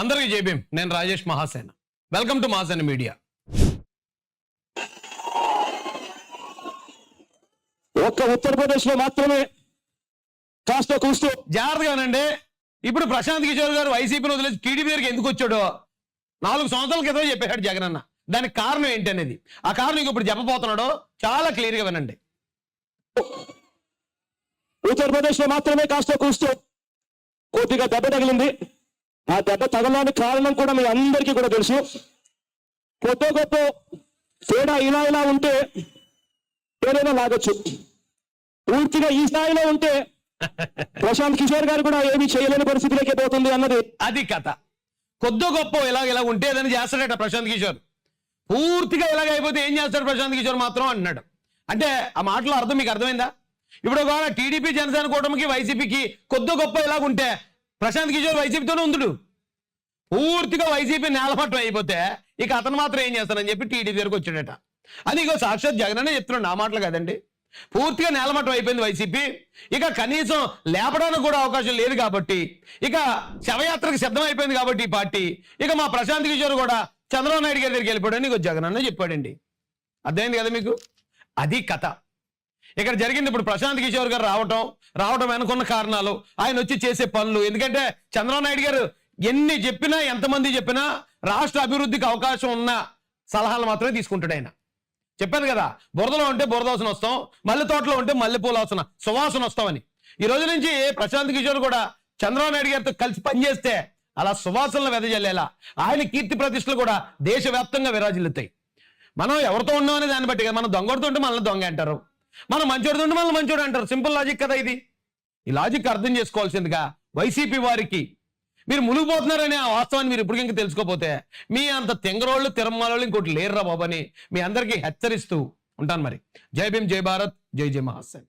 అందరికీ జైభీం నేను Rajesh Mahasena. Welcome to Mahasena media ఒక్క ఉత్తరప్రదేశ్లో మాత్రమే కాస్త కూస్తూ జాగ్రత్తగానండి. ఇప్పుడు ప్రశాంత్ కిషోర్ గారు వైసీపీని వదిలేసి టీడీపీ దగ్గరికి ఎందుకు వచ్చాడో నాలుగు సంవత్సరాల క్రితం చెప్పాడు జగన్ అన్న. దానికి కారణం ఏంటి అనేది. ఆ కారణం ఇప్పుడు చెప్పబోతున్నాడో చాలా క్లియర్గా వినండి. ఉత్తరప్రదేశ్లో మాత్రమే కాస్త కూస్తూ కొద్దిగా దెబ్బ తగిలింది. ఆ దెబ్బ తగలడానికి కారణం కూడా మీ అందరికీ కూడా తెలుసు. కొత్త గొప్ప తేడా ఇలా ఇలా ఉంటే ఏదైనా లాగొచ్చు. పూర్తిగా ఈ స్థాయిలో ఉంటే ప్రశాంత్ కిషోర్ గారు కూడా ఏమీ చేయలేని పరిస్థితిలోకి పోతుంది అన్నది. అది కథ. కొద్దో గొప్ప ఇలాగ ఇలా ఉంటే ఏదైనా చేస్తాడట ప్రశాంత్ కిషోర్. పూర్తిగా ఇలాగ అయిపోతే ఏం చేస్తాడు ప్రశాంత్ కిషోర్ మాత్రం అంటున్నాడు. అంటే ఆ మాటలో అర్థం మీకు అర్థమైందా? ఇప్పుడు ఒకవేళ టీడీపీ జనసేన కూటమికి వైసీపీకి కొద్దో గొప్ప ఇలాగ ఉంటే ప్రశాంత్ కిషోర్ వైసీపీతోనే ఉందుడు పూర్తిగా వైసీపీ నేలమట్టం అయిపోతే ఇక అతను మాత్రం ఏం చేస్తానని చెప్పి టీడీపీ దగ్గరకు వచ్చాడట. అది ఇక సాక్షాత్ జగన్ అనే చెప్తున్నాడు నా మాటలు కదండి. పూర్తిగా నేలమట్టం అయిపోయింది వైసీపీ. ఇక కనీసం లేపడానికి కూడా అవకాశం లేదు కాబట్టి ఇక శవయాత్రకు సిద్ధం అయిపోయింది కాబట్టి ఈ పార్టీ. ఇక మా ప్రశాంత్ కిషోర్ కూడా చంద్రబాబు నాయుడు గారి దగ్గరికి వెళ్ళిపోయాడని ఇక జగన్ అన్న చెప్పాడండి. అర్థమైంది కదా మీకు? అది కథ. ఇక్కడ జరిగింది ఇప్పుడు ప్రశాంత్ కిషోర్ గారు రావటం రావటం వెనుకున్న కారణాలు ఆయన వచ్చి చేసే పనులు. ఎందుకంటే చంద్రబాబు నాయుడు గారు ఎన్ని చెప్పినా ఎంతమంది చెప్పినా రాష్ట్ర అభివృద్ధికి అవకాశం ఉన్న సలహాలు మాత్రమే తీసుకుంటాడు ఆయన. చెప్పాను కదా బురదలో ఉంటే బురదోసన వస్తాం మల్లె తోటలో ఉంటే మల్లెపూల వాసన సువాసన వస్తామని. ఈ రోజు నుంచి ప్రశాంత్ కిషోర్ కూడా చంద్రబాబు నాయుడు గారితో కలిసి పనిచేస్తే అలా సువాసనలు వెదజల్లేలా. ఆయన కీర్తి ప్రతిష్టలు కూడా దేశవ్యాప్తంగా విరాజిల్లుతాయి. మనం ఎవరితో ఉన్నాం అనే దాన్ని బట్టి కదా మనం దొంగడితో ఉంటే మనల్ని దొంగ అంటారు. మనం మంచోడు ఉండి మనల్ని మంచోడు అంటారు. సింపుల్ లాజిక్ కదా ఇది. ఈ లాజిక్ అర్థం చేసుకోవాల్సిందిగా వైసీపీ వారికి మీరు మునిగిపోతున్నారనే ఆ వాస్తవాన్ని మీరు ఇప్పుడు ఇంకా తెలుసుకోపోతే మీ అంత తెంగరోళ్ళు తిరమాలోళ్ళు ఇంకోటి లేరురా బాబని మీ అందరికీ హెచ్చరిస్తూ ఉంటాను మరి. జై భీమ్ జై భారత్ జై జై మహాసేన్